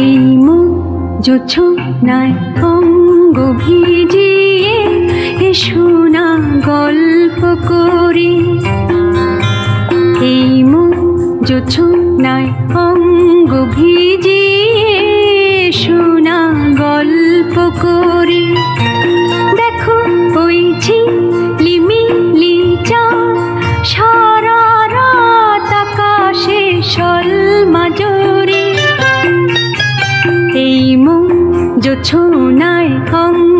এই মুখ জোছো নাই অঙ্গ ভিজিয়ে এসো না গল্প করি। এই মুখ জোছো নাই অঙ্গ ভিজিয়ে এসো না গল্প করি। দেখো ওই ঝিলিমিলি সারা রাত আকাশে জোছনায় অঙ্গ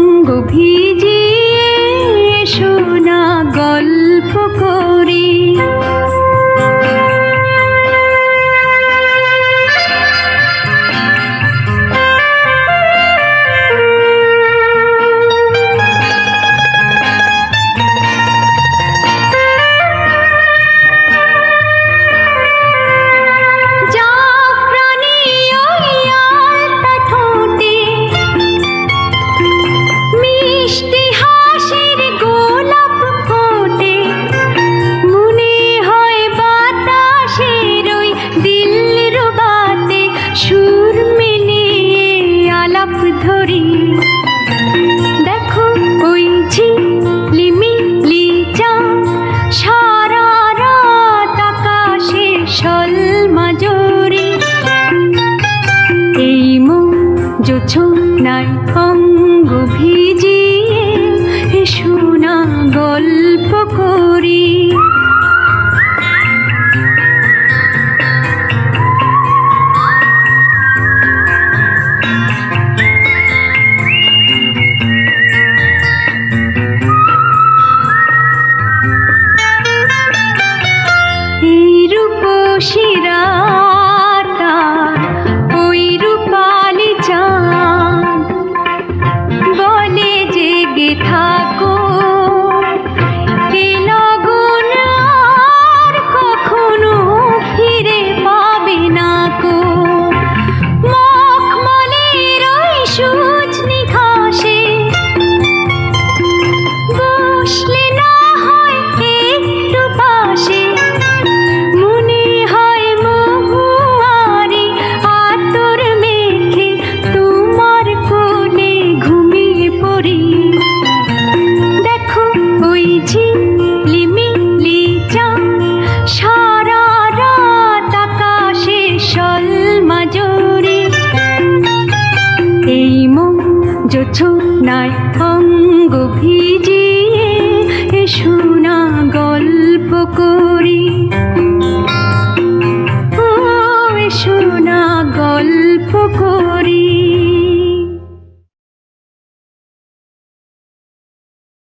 ধরি দেখো ওই ঝিলিমিলি চাঁদ সারা রাত আকাশে সলমাজরি এই মন জোছনায় অঙ্গ ভিজিয়ে, এসো না গল্প জোছনায় অঙ্গ ভিজিয়ে এসো গল্প